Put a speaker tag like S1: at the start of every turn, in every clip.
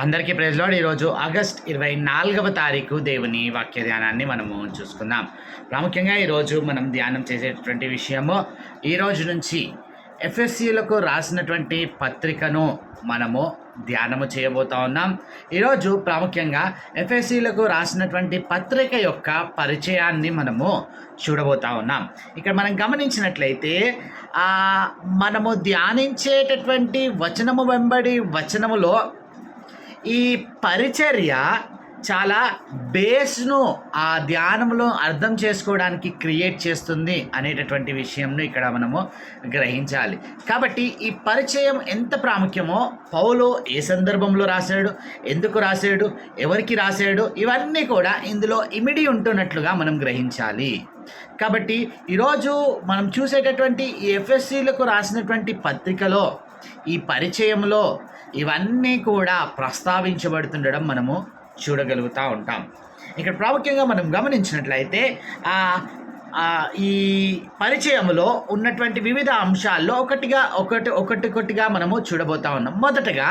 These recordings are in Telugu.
S1: అందరికీ ప్రజలోడు ఈరోజు ఆగస్ట్ ఇరవై నాలుగవ తారీఖు దేవుని వాక్య ధ్యానాన్ని మనము చూసుకుందాం. ప్రాముఖ్యంగా ఈరోజు మనం ధ్యానం చేసేటటువంటి విషయము ఈ రోజు నుంచి ఎఫ్ఎస్సిలకు రాసినటువంటి పత్రికను మనము ధ్యానము చేయబోతా ఉన్నాం. ఈరోజు ప్రాముఖ్యంగా ఎఫ్ఎస్సిలకు రాసినటువంటి పత్రిక యొక్క పరిచయాన్ని మనము చూడబోతా ఉన్నాం. ఇక్కడ మనం గమనించినట్లయితే మనము ధ్యానించేటటువంటి వచనము వెంబడి వచనములో ఈ పరిచర్య చాలా బేస్ను ఆ ధ్యానంలో అర్థం చేసుకోవడానికి క్రియేట్ చేస్తుంది అనేటటువంటి విషయంను ఇక్కడ మనము గ్రహించాలి. కాబట్టి ఈ పరిచయం ఎంత ప్రాముఖ్యమో పౌలు ఏ సందర్భంలో రాశాడు ఎందుకు రాశాడు ఎవరికి రాశాడు ఇవన్నీ కూడా ఇందులో ఇమిడి ఉంటున్నట్లుగా మనం గ్రహించాలి. కాబట్టి ఈరోజు మనం చూసేటటువంటి ఈ ఎఫ్ఎస్సీలకు రాసినటువంటి పత్రికలో ఈ పరిచయంలో ఇవన్నీ కూడా ప్రస్తావించబడుతుండడం మనము చూడగలుగుతూ ఉంటాం. ఇక్కడ ప్రాముఖ్యంగా మనం గమనించినట్లయితే ఈ పరిచయంలో ఉన్నటువంటి వివిధ అంశాల్లో ఒకటిగా ఒకటి ఒకటి ఒకటిగా మనము చూడబోతా ఉన్నాం. మొదటగా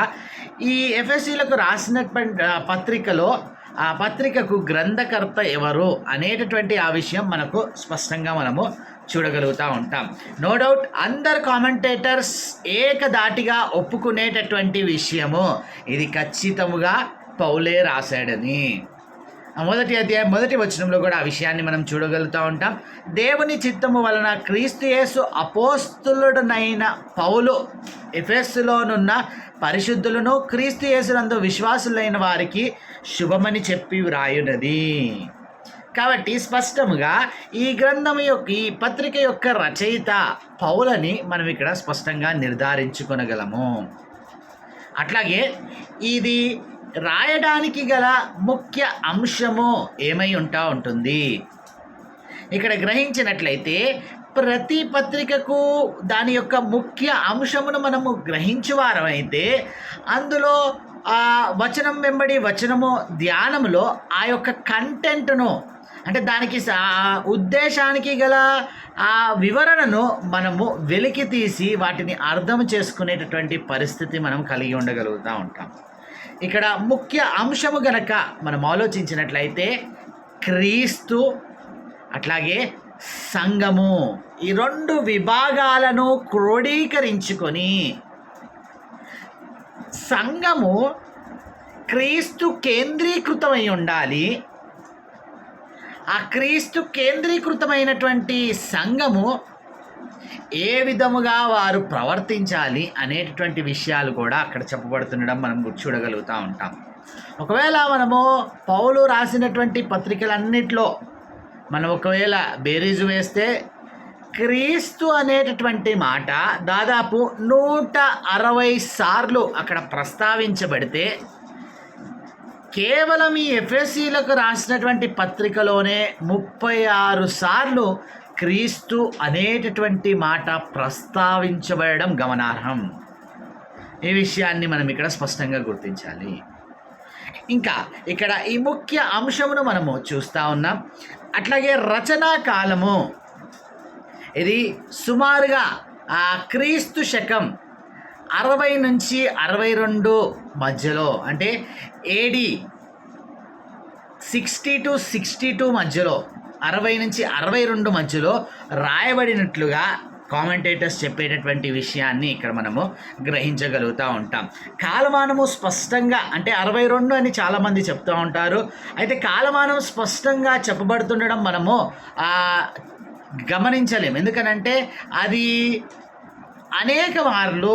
S1: ఈ ఎఫ్ఎస్సీలకు రాసినటువంటి పత్రికలో ఆ పత్రికకు గ్రంథకర్త ఎవరు అనేటటువంటి ఆ విషయం మనకు స్పష్టంగా మనము చూడగలుగుతూ ఉంటాం. నో డౌట్ అందరు కామెంటేటర్స్ ఏకదాటిగా ఒప్పుకునేటటువంటి విషయము ఇది ఖచ్చితముగా పౌలే రాశాడని. మొదటి అధ్యాయం మొదటి వచనంలో కూడా ఆ విషయాన్ని మనం చూడగలుగుతూ ఉంటాం. దేవుని చిత్తము వలన క్రీస్తుయేసు అపోస్తులుడనైన పౌలు ఎఫెస్సులోనున్న పరిశుద్ధులను క్రీస్తుయేసునందు విశ్వాసులైన వారికి శుభమని చెప్పి వ్రాయునది. కాబట్టి స్పష్టముగా ఈ గ్రంథం యొక్క ఈ పత్రిక యొక్క రచయిత పౌలని మనం ఇక్కడ స్పష్టంగా నిర్ధారించుకొనగలము. అట్లాగే ఇది రాయడానికి గల ముఖ్య అంశము ఏమై ఉంటా ఉంటుంది? ఇక్కడ గ్రహించినట్లయితే ప్రతి పత్రికకు దాని యొక్క ముఖ్య అంశమును మనము గ్రహించువారమైతే అందులో ఆ వచనం వెంబడి వచనము ధ్యానములో ఆ యొక్క కంటెంట్ను అంటే దానికి స- ఉద్దేశానికి గల ఆ వివరణను మనము వెలికి తీసి వాటిని అర్థం చేసుకునేటటువంటి పరిస్థితి మనం కలిగి ఉండగలుగుతూ ఉంటాం. ఇక్కడ ముఖ్య అంశము గనక మనం ఆలోచించినట్లయితే క్రీస్తు అట్లాగే సంఘము ఈ రెండు విభాగాలను క్రోడీకరించుకొని సంఘము క్రీస్తు కేంద్రీకృతమై ఉండాలి. ఆ క్రీస్తు కేంద్రీకృతమైనటువంటి సంఘము ఏ విధముగా వారు ప్రవర్తించాలి అనేటటువంటి విషయాలు కూడా అక్కడ చెప్పబడుతుండడం మనం చూడగలుగుతూ ఉంటాం. ఒకవేళ మనము పౌలు రాసినటువంటి పత్రికలన్నింటిలో మనం ఒకవేళ బేరీజు వేస్తే క్రీస్తు అనేటటువంటి మాట దాదాపు నూట అరవై సార్లు అక్కడ ప్రస్తావించబడితే కేవలం ఈ ఎఫ్ఎస్సీలకు రాసినటువంటి పత్రికలోనే ముప్పై ఆరు సార్లు క్రీస్తు అనేటటువంటి మాట ప్రస్తావించబడడం గమనార్హం. ఈ విషయాన్ని మనం ఇక్కడ స్పష్టంగా గుర్తించాలి. ఇంకా ఇక్కడ ఈ ముఖ్య అంశమును మనము చూస్తూ ఉన్నాం. అట్లాగే రచనా కాలము. ఇది సుమారుగా ఆ క్రీస్తు శకం అరవై నుంచి అరవై రెండు మధ్యలో అంటే ఏడి సిక్స్టీ టు సిక్స్టీ టూ మధ్యలో అరవై నుంచి అరవై రెండు మధ్యలో రాయబడినట్లుగా కామెంటేటర్స్ చెప్పేటటువంటి విషయాన్ని ఇక్కడ మనము గ్రహించగలుగుతూ ఉంటాం. కాలమానము స్పష్టంగా అంటే అరవై రెండు అని చాలామంది చెప్తూ ఉంటారు. అయితే కాలమానం స్పష్టంగా చెప్పబడుతుండడం మనము గమనించలేము ఎందుకనంటే అది అనేక మార్లు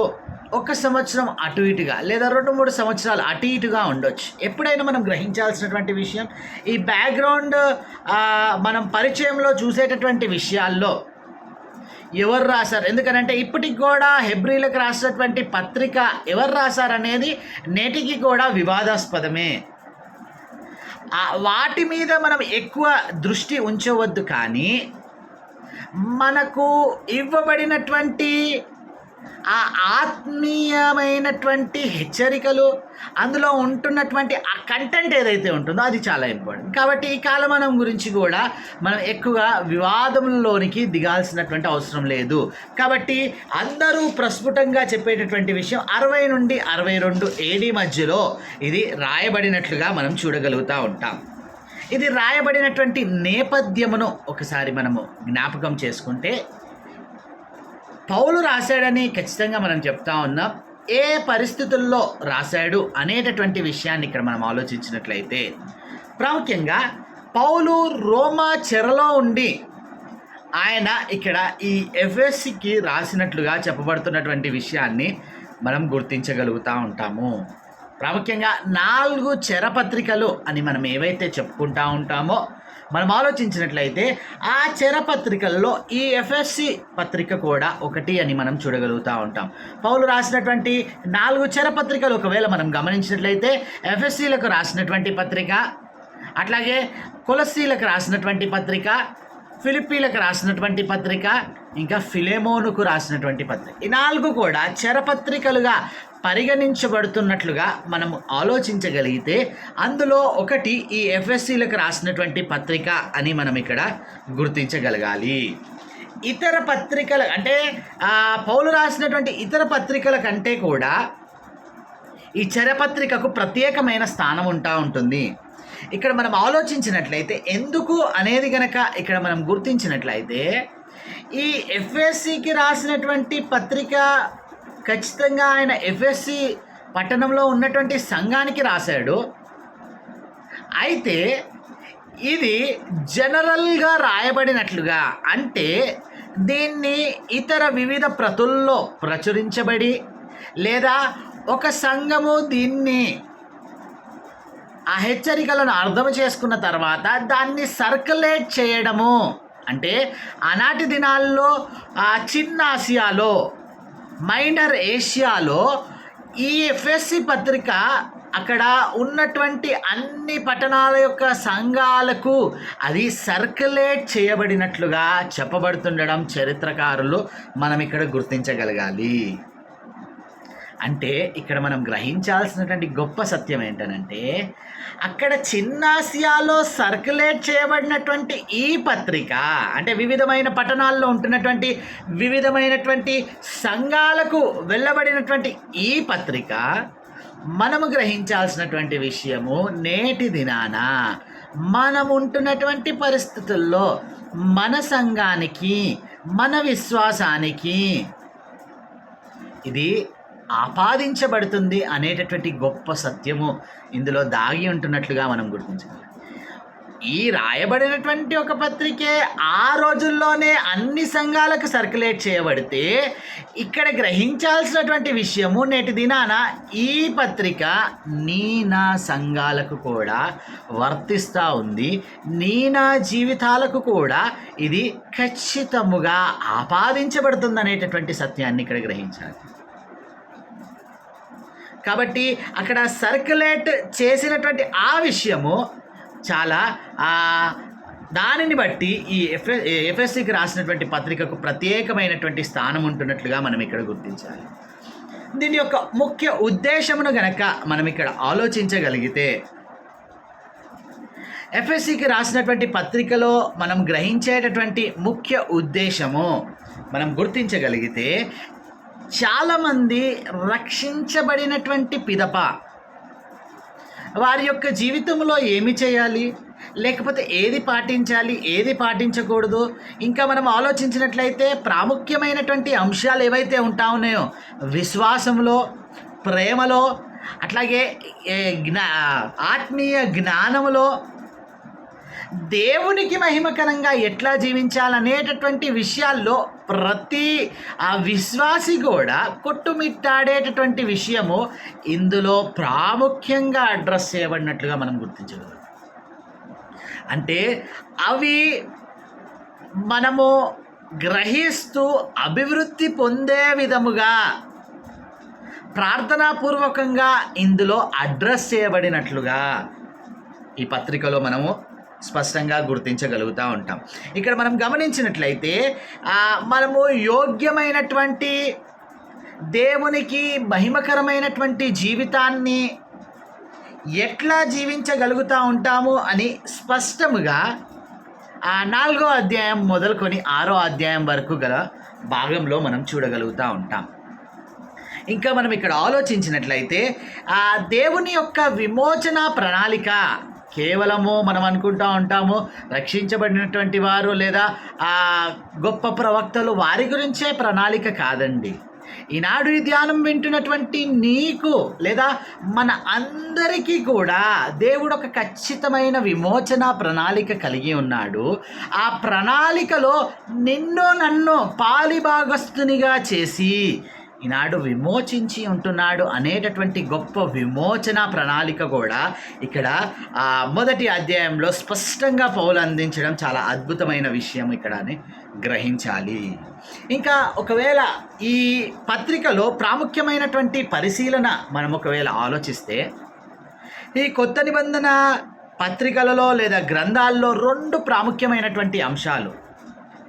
S1: ఒక సంవత్సరం అటు ఇటుగా లేదా రెండు మూడు సంవత్సరాలు అటు ఇటుగా ఉండొచ్చు. ఎప్పుడైనా మనం గ్రహించాల్సినటువంటి విషయం ఈ బ్యాక్గ్రౌండ్ మనం పరిచయంలో చూసేటటువంటి విషయాల్లో ఎవరు రాశారు? ఎందుకనంటే ఇప్పటికి కూడా హెబ్రిలకు రాసినటువంటి పత్రిక ఎవరు రాశారనేది నేటికి కూడా వివాదాస్పదమే. వాటి మీద మనం ఎక్కువ దృష్టి ఉంచవద్దు కానీ మనకు ఇవ్వబడినటువంటి ఆ ఆత్మీయమైనటువంటి హెచ్చరికలు అందులో ఉంటున్నటువంటి ఆ కంటెంట్ ఏదైతే ఉంటుందో అది చాలా ఇంపార్టెంట్ కాబట్టి ఈ కాలమానం గురించి కూడా మనం ఎక్కువగా వివాదంలోనికి దిగాల్సినటువంటి అవసరం లేదు. కాబట్టి అందరూ ప్రస్ఫుటంగా చెప్పేటటువంటి విషయం అరవై నుండి అరవై రెండు ఏడి మధ్యలో ఇది రాయబడినట్లుగా మనం చూడగలుగుతూ ఉంటాం. ఇది రాయబడినటువంటి నేపథ్యమును ఒకసారి మనము జ్ఞాపకం చేసుకుంటే పౌలు రాశాడని ఖచ్చితంగా మనం చెప్తా ఉన్నాం. ఏ పరిస్థితుల్లో రాశాడు అనేటటువంటి విషయాన్ని ఇక్కడ మనం ఆలోచించినట్లయితే ప్రాముఖ్యంగా పౌలు రోమా చెరలో ఉండి ఆయన ఇక్కడ ఈ ఎఫ్ఎస్సికి రాసినట్లుగా చెప్పబడుతున్నటువంటి విషయాన్ని మనం గుర్తించగలుగుతూ ఉంటాము. ప్రాముఖ్యంగా నాలుగు చెరపత్రికలు అని మనం ఏవైతే చెప్పుకుంటా ఉంటామో మనం ఆలోచించినట్లయితే ఆ చరపత్రికల్లో ఈ ఎఫ్ఎస్సి పత్రిక కూడా ఒకటి అని మనం చూడగలుగుతూ ఉంటాం. పౌలు రాసినటువంటి నాలుగు చరపత్రికలు ఒకవేళ మనం గమనించినట్లయితే ఎఫ్ఎస్సీలకు రాసినటువంటి పత్రిక అట్లాగే కులసీలకు రాసినటువంటి పత్రిక ఫిలిప్పీలకు రాసినటువంటి పత్రిక ఇంకా ఫిలేమోనుకు రాసినటువంటి పత్రిక. ఈ నాలుగు కూడా చరపత్రికలుగా పరిగణించబడుతున్నట్లుగా మనం ఆలోచించగలిగితే అందులో ఒకటి ఈ ఎఫ్ఎస్సీలకు రాసినటువంటి పత్రిక అని మనం ఇక్కడ గుర్తించగలగాలి. ఇతర పత్రికల అంటే పౌలు రాసినటువంటి ఇతర పత్రికల కంటే కూడా ఈ చరపత్రికకు ప్రత్యేకమైన స్థానం ఉంటా ఉంటుంది. ఇక్కడ మనం ఆలోచించినట్లయితే ఎందుకు అనేది గనక ఇక్కడ మనం గుర్తించినట్లయితే ఈ ఎఫ్ఎస్సికి రాసినటువంటి పత్రిక ఖచ్చితంగా ఆయన ఎఫ్ఎస్సి పట్టణంలో ఉన్నటువంటి సంఘానికి రాశాడు. అయితే ఇది జనరల్గా రాయబడినట్లుగా అంటే దీన్ని ఇతర వివిధ ప్రతుల్లో ప్రచురించబడి లేదా ఒక సంఘము దీన్ని ఆ హెచ్చరికలను అర్థం చేసుకున్న తర్వాత దాన్ని సర్కులేట్ చేయడము అంటే ఆనాటి దినాల్లో ఆ చిన్న ఆసియాలో మైనర్ ఏషియాలో ఈ ఎఫ్ఎస్సి పత్రిక అక్కడ ఉన్నటువంటి అన్ని పట్టణాల యొక్క సంఘాలకు అది సర్క్యులేట్ చేయబడినట్లుగా చెప్పబడుతుండడం చరిత్రకారులు మనం ఇక్కడ గుర్తించగలగాలి. అంటే ఇక్కడ మనం గ్రహించాల్సినటువంటి గొప్ప సత్యం ఏంటనంటే అక్కడ చిన్నాసియాలో సర్క్యులేట్ చేయబడినటువంటి ఈ పత్రిక అంటే వివిధమైన పట్టణాల్లో ఉంటున్నటువంటి వివిధమైనటువంటి సంఘాలకు వెళ్ళబడినటువంటి ఈ పత్రిక మనము గ్రహించాల్సినటువంటి విషయము నేటి దినాన మనం ఉంటున్నటువంటి పరిస్థితుల్లో మన సంఘానికి మన విశ్వాసానికి ఇది ఆపాదించబడుతుంది అనేటటువంటి గొప్ప సత్యము ఇందులో దాగి ఉంటున్నట్లుగా మనం గుర్తించాలి ఈ రాయబడినటువంటి ఒక పత్రికే ఆ రోజుల్లోనే అన్ని సంఘాలకు సర్క్యులేట్ చేయబడితే ఇక్కడ గ్రహించాల్సినటువంటి విషయము నేటి దినాన ఈ పత్రిక నీ నా సంఘాలకు కూడా వర్తిస్తూ ఉంది. నీ నా జీవితాలకు కూడా ఇది ఖచ్చితముగా ఆపాదించబడుతుంది అనేటటువంటి సత్యాన్ని ఇక్కడ గ్రహించాలి. కాబట్టి అక్కడ సర్క్యులేట్ చేసినటువంటి ఆ విషయము చాలా దానిని బట్టి ఈ ఎఫ్ఎ ఎఫ్ఎస్సికి రాసినటువంటి పత్రికకు ప్రత్యేకమైనటువంటి స్థానం ఉంటున్నట్లుగా మనం ఇక్కడ గుర్తించాలి. దీని యొక్క ముఖ్య ఉద్దేశమును గనక మనం ఇక్కడ ఆలోచించగలిగితే ఎఫ్ఎస్సికి రాసినటువంటి పత్రికలో మనం గ్రహించేటటువంటి ముఖ్య ఉద్దేశము మనం గుర్తించగలిగితే చాలామంది రక్షించబడినటువంటి పిదప. వారి యొక్క జీవితంలో ఏమి చేయాలి? లేకపోతే ఏది పాటించాలి? ఏది పాటించకూడదు? ఇంకా మనం ఆలోచించినట్లయితే ప్రాముఖ్యమైనటువంటి అంశాలు ఏవైతే ఉంటా ఉన్నాయో విశ్వాసంలో ప్రేమలో అట్లాగే ఏ, జ్ఞా ఆత్మీయ జ్ఞానములో దేవునికి మహిమకరంగా ఎట్లా జీవించాలనేటటువంటి విషయాల్లో ప్రతి ఆ విశ్వాసి కూడా కొట్టుమిట్టాడేటటువంటి విషయము ఇందులో ప్రాముఖ్యంగా అడ్రస్ చేయబడినట్లుగా మనం గుర్తించగలం. అంటే అవి మనము గ్రహిస్తూ అభివృద్ధి పొందే విధముగా ప్రార్థనాపూర్వకంగా ఇందులో అడ్రస్ చేయబడినట్లుగా ఈ పత్రికలో మనము స్పష్టంగా గుర్తించగలుగుతూ ఉంటాం. ఇక్కడ మనం గమనించినట్లయితే మనము యోగ్యమైనటువంటి దేవునికి మహిమకరమైనటువంటి జీవితాన్ని ఎట్లా జీవించగలుగుతూ ఉంటాము అని స్పష్టముగా ఆ నాలుగో అధ్యాయం మొదలుకొని ఆరో అధ్యాయం వరకు గల భాగంలో మనం చూడగలుగుతూ ఉంటాం. ఇంకా మనం ఇక్కడ ఆలోచించినట్లయితే ఆ దేవుని యొక్క విమోచన ప్రణాళిక కేవలము మనం అనుకుంటా ఉంటాము రక్షించబడినటువంటి వారు లేదా ఆ గొప్ప ప్రవక్తలు వారి గురించే ప్రణాళిక కాదండి. ఈనాడు ఈ ధ్యానం వింటున్నటువంటి నీకు లేదా మన అందరికీ కూడా దేవుడు ఒక ఖచ్చితమైన విమోచన ప్రణాళిక కలిగి ఉన్నాడు. ఆ ప్రణాళికలో నిన్ను నన్ను పాలిభాగస్తునిగా చేసి ఈనాడు విమోచించి ఉంటున్నాడు అనేటటువంటి గొప్ప విమోచన ప్రణాళిక కూడా ఇక్కడ ఆ మొదటి అధ్యాయంలో స్పష్టంగా పౌలు అందించడం చాలా అద్భుతమైన విషయం ఇక్కడ గ్రహించాలి. ఇంకా ఒకవేళ ఈ పత్రికలో ప్రాముఖ్యమైనటువంటి పరిశీలన మనం ఒకవేళ ఆలోచిస్తే ఈ కొత్త నిబంధన పత్రికలలో లేదా గ్రంథాల్లో రెండు ప్రాముఖ్యమైనటువంటి అంశాలు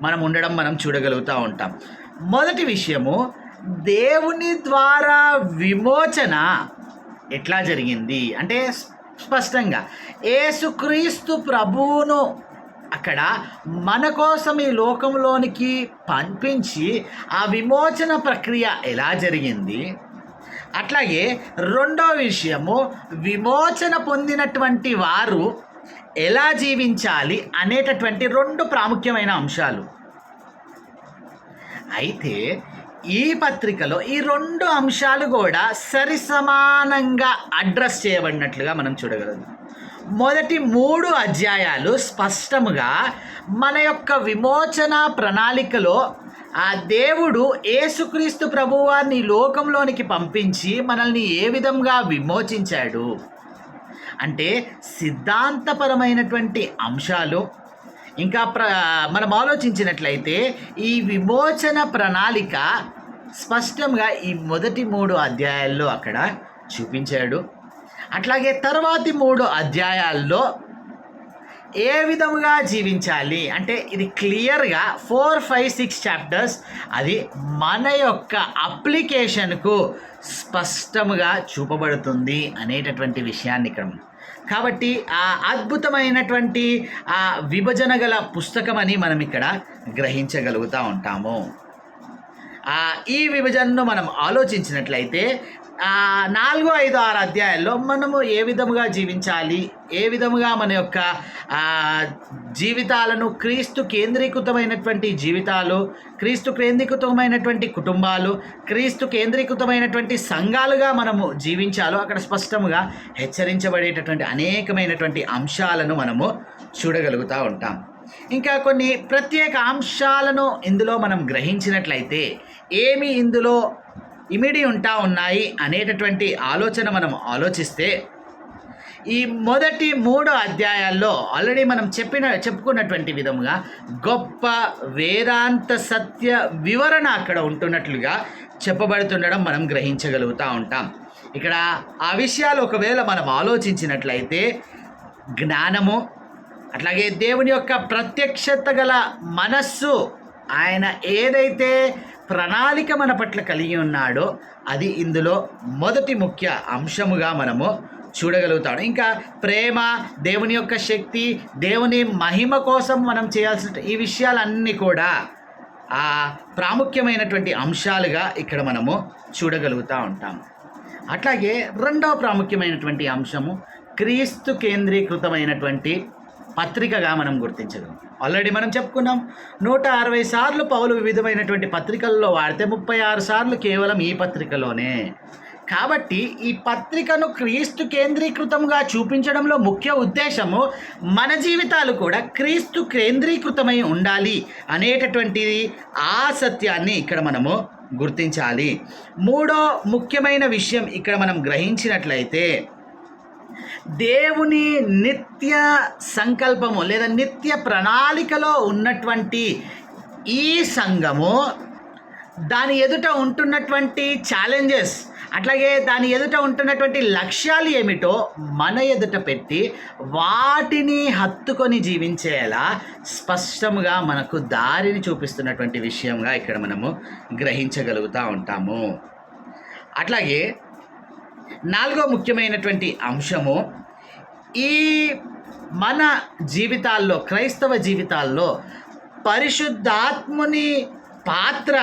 S1: మనం ఉండడం మనం చూడగలుగుతూ ఉంటాం. మొదటి విషయము దేవుని ద్వారా విమోచన ఎట్లా జరిగింది? అంటే స్పష్టంగా ఏసుక్రీస్తు ప్రభువును అక్కడ మన కోసం ఈ లోకంలోనికి పంపించి ఆ విమోచన ప్రక్రియ ఎలా జరిగింది? అట్లాగే రెండో విషయము విమోచన పొందినటువంటి వారు ఎలా జీవించాలి అనేటటువంటి రెండు ప్రాముఖ్యమైన అంశాలు. అయితే ఈ పత్రికలో ఈ రెండు అంశాలు కూడా సరిసమానంగా అడ్రస్ చేయబడినట్లుగా మనం చూడగలం. మొదటి మూడు అధ్యాయాలు స్పష్టముగా మన యొక్క విమోచన ప్రణాళికలో ఆ దేవుడు ఏసుక్రీస్తు ప్రభువారిని లోకంలోనికి పంపించి మనల్ని ఏ విధంగా విమోచించాడు? అంటే సిద్ధాంతపరమైనటువంటి అంశాలు. ఇంకా ప్ర మనం ఆలోచించినట్లయితే ఈ విమోచన ప్రణాళిక స్పష్టంగా ఈ మొదటి మూడు అధ్యాయాల్లో అక్కడ చూపించాడు. అట్లాగే తర్వాతి మూడు అధ్యాయాల్లో ఏ విధముగా జీవించాలి? అంటే ఇది క్లియర్గా ఫోర్ ఫైవ్ సిక్స్ చాప్టర్స్ అది మన యొక్క అప్లికేషన్కు స్పష్టముగా చూపబడుతుంది అనేటటువంటి విషయాన్ని ఇక్కడ కాబట్టి ఆ అద్భుతమైనటువంటి ఆ విభజన గల పుస్తకం అని మనం ఇక్కడ గ్రహించగలుగుతూ ఉంటాము. ఈ విభజనను మనం ఆలోచించినట్లయితే నాలుగు ఐదు ఆరు అధ్యాయాల్లో మనము ఏ విధముగా జీవించాలి ఏ విధముగా మన యొక్క జీవితాలను క్రీస్తు కేంద్రీకృతమైనటువంటి జీవితాలు క్రీస్తు కేంద్రీకృతమైనటువంటి కుటుంబాలు క్రీస్తు కేంద్రీకృతమైనటువంటి సంఘాలుగా మనము జీవించాలో అక్కడ స్పష్టముగా హెచ్చరించబడేటటువంటి అనేకమైనటువంటి అంశాలను మనము చూడగలుగుతూ ఉంటాం. ఇంకా కొన్ని ప్రత్యేక అంశాలను ఇందులో మనం గ్రహించినట్లయితే ఏమి ఇందులో ఇమిడి ఉంటా ఉన్నాయి అనేటటువంటి ఆలోచన మనం ఆలోచిస్తే ఈ మొదటి మూడు అధ్యాయాల్లో ఆల్రెడీ మనం చెప్పిన చెప్పుకున్నటువంటి విధముగా గొప్ప వేదాంత సత్య వివరణ అక్కడ ఉంటున్నట్లుగా చెప్పబడుతుండడం మనం గ్రహించగలుగుతూ ఉంటాం. ఇక్కడ ఆ విషయాలు ఒకవేళ మనం ఆలోచించినట్లయితే జ్ఞానము అట్లాగే దేవుని యొక్క ప్రత్యక్షత గల మనస్సు ఆయన ఏదైతే ప్రణాళిక మన పట్ల కలిగి ఉన్నాడో అది ఇందులో మొదటి ముఖ్య అంశముగా మనము చూడగలుగుతాడు. ఇంకా ప్రేమ దేవుని యొక్క శక్తి దేవుని మహిమ కోసం మనం చేయాల్సిన ఈ విషయాలన్నీ కూడా ఆ ప్రాముఖ్యమైనటువంటి అంశాలుగా ఇక్కడ మనము చూడగలుగుతూ ఉంటాం. అట్లాగే రెండవ ప్రాముఖ్యమైనటువంటి అంశము క్రీస్తు కేంద్రీకృతమైనటువంటి పత్రికగా మనం గుర్తించగలం. ఆల్రెడీ మనం చెప్పుకున్నాం నూట అరవై సార్లు పౌలు వివిధమైనటువంటి పత్రికల్లో వాడితే ముప్పై ఆరు సార్లు కేవలం ఈ పత్రికలోనే. కాబట్టి ఈ పత్రికను క్రీస్తు కేంద్రీకృతంగా చూపించడంలో ముఖ్య ఉద్దేశము మన జీవితాలు కూడా క్రీస్తు కేంద్రీకృతమై ఉండాలి అనేటటువంటి ఆ సత్యాన్ని ఇక్కడ మనము గుర్తించాలి. మూడో ముఖ్యమైన విషయం ఇక్కడ మనం గ్రహించినట్లయితే దేవుని నిత్య సంకల్పము లేదా నిత్య ప్రణాళికలో ఉన్నటువంటి ఈ సంఘము దాని ఎదుట ఉంటున్నటువంటి ఛాలెంజెస్ అట్లాగే దాని ఎదుట ఉంటున్నటువంటి లక్ష్యాలు ఏమిటో మన ఎదుట పెట్టి వాటిని హత్తుకొని జీవించేలా స్పష్టంగా మనకు దారిని చూపిస్తున్నటువంటి విషయంగా ఇక్కడ మనము గ్రహించగలుగుతూ ఉంటాము. అట్లాగే నాలుగో ముఖ్యమైనటువంటి అంశము ఈ మన జీవితాల్లో క్రైస్తవ జీవితాల్లో పరిశుద్ధాత్ముని పాత్ర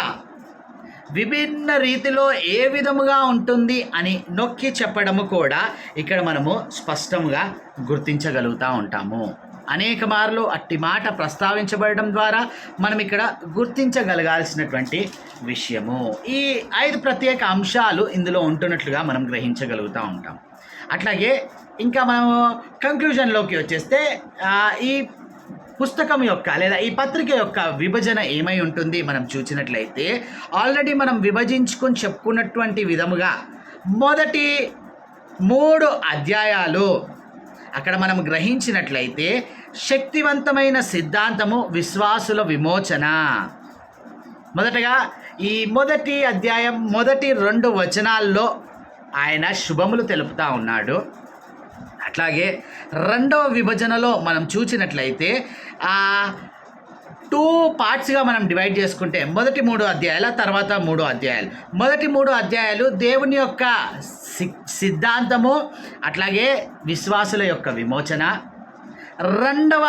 S1: విభిన్న రీతిలో ఏ విధముగా ఉంటుంది అని నొక్కి చెప్పడము కూడా ఇక్కడ మనము స్పష్టంగా గుర్తించగలుగుతూ ఉంటాము. అనేక మార్లు అట్టి మాట ప్రస్తావించబడడం ద్వారా మనం ఇక్కడ గుర్తించగలగాల్సినటువంటి విషయము. ఈ ఐదు ప్రత్యేక అంశాలు ఇందులో ఉంటున్నట్లుగా మనం గ్రహించగలుగుతూ ఉంటాం. అట్లాగే ఇంకా మనము కంక్లూజన్లోకి వచ్చేస్తే ఈ పుస్తకం యొక్క లేదా ఈ పత్రిక యొక్క విభజన ఏమై ఉంటుంది మనం చూసినట్లయితే ఆల్రెడీ మనం విభజించుకొని చెప్పుకున్నటువంటి విధముగా మొదటి మూడు అధ్యాయాలు అక్కడ మనం గ్రహించినట్లయితే శక్తివంతమైన సిద్ధాంతము విశ్వాసుల విమోచన. మొదటగా ఈ మొదటి అధ్యాయం మొదటి రెండు వచనాల్లో ఆయన శుభములు తెలుపుతా ఉన్నాడు. అట్లాగే రెండవ విభజనలో మనం చూసినట్లయితే ఆ టూ పార్ట్స్గా మనం డివైడ్ చేసుకుంటే మొదటి మూడు అధ్యాయాల తర్వాత మూడు అధ్యాయాలు. మొదటి మూడు అధ్యాయాలు దేవుని యొక్క సి- సిద్ధాంతము అట్లాగే విశ్వాసుల యొక్క విమోచన. రెండవ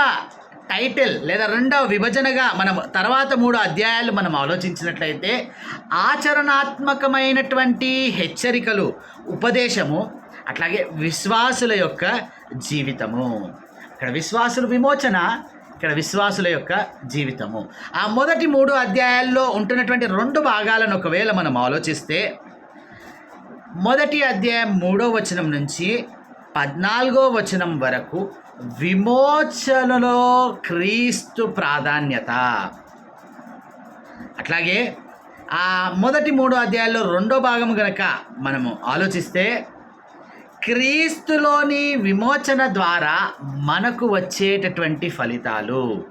S1: టైటిల్ లేదా రెండవ విభజనగా మనం తర్వాత మూడు అధ్యాయాలు మనం ఆలోచించినట్లయితే ఆచరణాత్మకమైనటువంటి హెచ్చరికలు ఉపదేశము అట్లాగే విశ్వాసుల యొక్క జీవితము. ఇక్కడ విశ్వాసుల విమోచన ఇక్కడ విశ్వాసుల యొక్క జీవితము. ఆ మొదటి మూడు అధ్యాయాల్లో ఉంటున్నటువంటి రెండు భాగాలను ఒకవేళ మనం ఆలోచిస్తే మొదటి అధ్యాయం మూడో వచనం నుంచి పద్నాలుగో వచనం వరకు విమోచనలో క్రీస్తు ప్రాధాన్యత. అట్లాగే ఆ మొదటి మూడు అధ్యాయాల్లో రెండో భాగం కనుక మనము ఆలోచిస్తే క్రీస్తులోని విమోచన ద్వారా మనకు వచ్చేటటువంటి ఫలితాలు.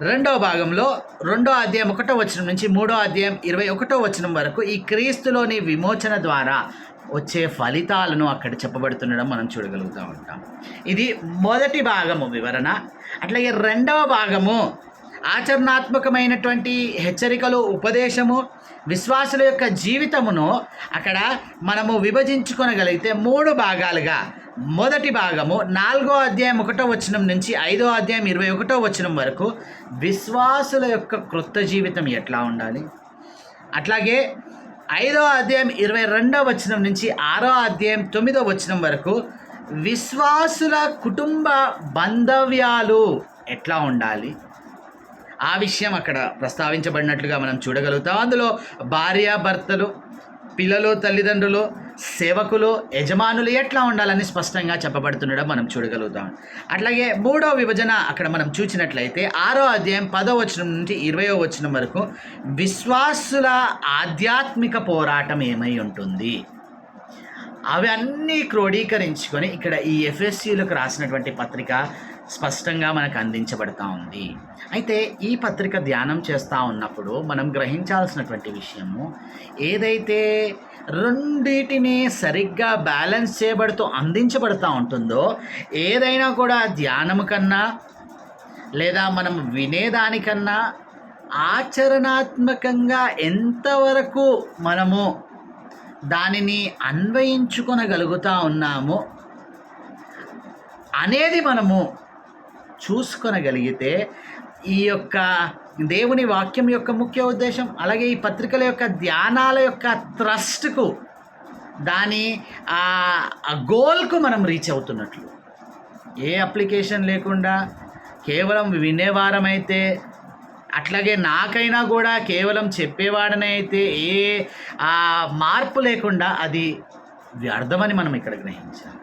S1: రెండో భాగంలో రెండో అధ్యాయం ఒకటో వచనం నుంచి మూడో అధ్యాయం ఇరవై ఒకటో వచనం వరకు ఈ క్రీస్తులోని విమోచన ద్వారా వచ్చే ఫలితాలను అక్కడ చెప్పబడుతుండడం మనం చూడగలుగుతూ ఉంటాం. ఇది మొదటి భాగము వివరణ. అట్లాగే రెండవ భాగము ఆచరణాత్మకమైనటువంటి హెచ్చరికలు ఉపదేశము విశ్వాసుల యొక్క జీవితమును అక్కడ మనము విభజించుకొనగలిగితే మూడు భాగాలుగా. మొదటి భాగము నాలుగో అధ్యాయం ఒకటో వచనం నుంచి ఐదో అధ్యాయం ఇరవై ఒకటో వచనం వరకు విశ్వాసుల యొక్క క్రొత్త జీవితం ఎట్లా ఉండాలి? అట్లాగే ఐదో అధ్యాయం ఇరవై రెండో వచనం నుంచి ఆరో అధ్యాయం తొమ్మిదో వచనం వరకు విశ్వాసుల కుటుంబ బంధవ్యాలు ఎట్లా ఉండాలి? ఆ విషయం అక్కడ ప్రస్తావించబడినట్లుగా మనం చూడగలుగుతాం. అందులో భార్యాభర్తలు పిల్లలు తల్లిదండ్రులు సేవకులు యజమానులు ఎట్లా ఉండాలని స్పష్టంగా చెప్పబడుతుండడం మనం చూడగలుగుతాం. అట్లాగే మూడో విభజన అక్కడ మనం చూసినట్లయితే ఆరో అధ్యాయం పదో వచనం నుంచి ఇరవయో వచనం వరకు విశ్వాసుల ఆధ్యాత్మిక పోరాటం ఏమై ఉంటుంది? అవి అన్నీ క్రోడీకరించుకొని ఇక్కడ ఈ ఎఫ్ఎస్సీలకు రాసినటువంటి పత్రిక స్పష్టంగా మనకు అందించబడతా ఉంది. అయితే ఈ పత్రిక ధ్యానం చేస్తూ ఉన్నప్పుడు మనం గ్రహించాల్సినటువంటి విషయము ఏదైతే రెండింటిని సరిగ్గా బ్యాలెన్స్ చేయబడుతూ అందించబడుతూ ఉంటుందో ఏదైనా కూడా ధ్యానము కన్నా లేదా మనం వినేదానికన్నా ఆచరణాత్మకంగా ఎంతవరకు మనము దానిని అన్వయించుకొనగలుగుతా ఉన్నాము అనేది మనము చూసుకొనగలిగితే ఈ యొక్క దేవుని వాక్యం యొక్క ముఖ్య ఉద్దేశం అలాగే ఈ పత్రికల యొక్క ధ్యానాల యొక్క త్రస్ట్కు దాని ఆ ఆ గోల్కు మనం రీచ్ అవుతున్నట్లు. ఏ అప్లికేషన్ లేకుండా కేవలం వినేవారమైతే అట్లాగే నాకైనా కూడా కేవలం చెప్పేవాడనే అయితే ఏ ఆ మార్పు లేకుండా అది వ్యర్థమని మనం ఇక్కడ గ్రహించాలి.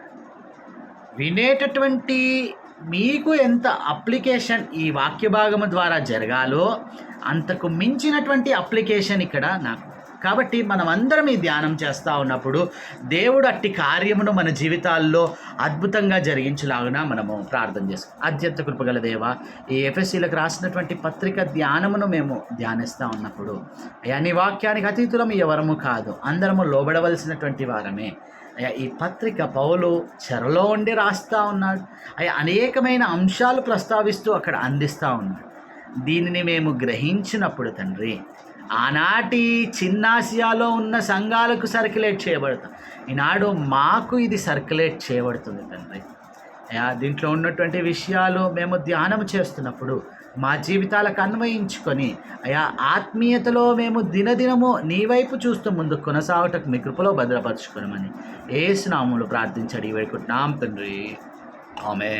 S1: వినేటటువంటి మీకు ఎంత అప్లికేషన్ ఈ వాక్య భాగము ద్వారా జరగాలో అంతకు మించినటువంటి అప్లికేషన్ ఇక్కడ నాకు. కాబట్టి మనం అందరం ఈ ధ్యానం చేస్తూ ఉన్నప్పుడు దేవుడు అట్టి కార్యమును మన జీవితాల్లో అద్భుతంగా జరిగించలాగున మనము ప్రార్థన చేస్తాం అత్యంత కృపగల దేవ ఈ ఎఫ్ఎస్సీలకు రాసినటువంటి పత్రిక ధ్యానమును మేము ధ్యానిస్తూ ఉన్నప్పుడు అయ్యా నీ వాక్యానికి అతీతులం ఎవరము కాదు అందరము లోబడవలసినటువంటి వారమే. అయ్యా ఈ పత్రిక పౌలు చెరలో ఉండి రాస్తూ ఉన్నాడు. అయ్యా అనేకమైన అంశాలు ప్రస్తావిస్తూ అక్కడ అందిస్తూ ఉన్నాడు. దీనిని మేము గ్రహించినప్పుడు తండ్రి ఆనాటి చిన్నాసియాలో ఉన్న సంఘాలకు సర్క్యులేట్ చేయబడతాం. ఈనాడు మాకు ఇది సర్క్యులేట్ చేయబడుతుంది తండ్రి. అయ్యా దీంట్లో ఉన్నటువంటి విషయాలు మేము ధ్యానం చేస్తున్నప్పుడు మా జీవితాలకు అన్వయించుకొని అయా ఆత్మీయతలో మేము దినదినము నీ వైపు చూస్తూ ముందు కొనసాగటకు మీ కృపలో భద్రపరచుకోనమని ఏసునాములు ప్రార్థించడి వేడుకుంటున్నాం తండ్రి. ఆమె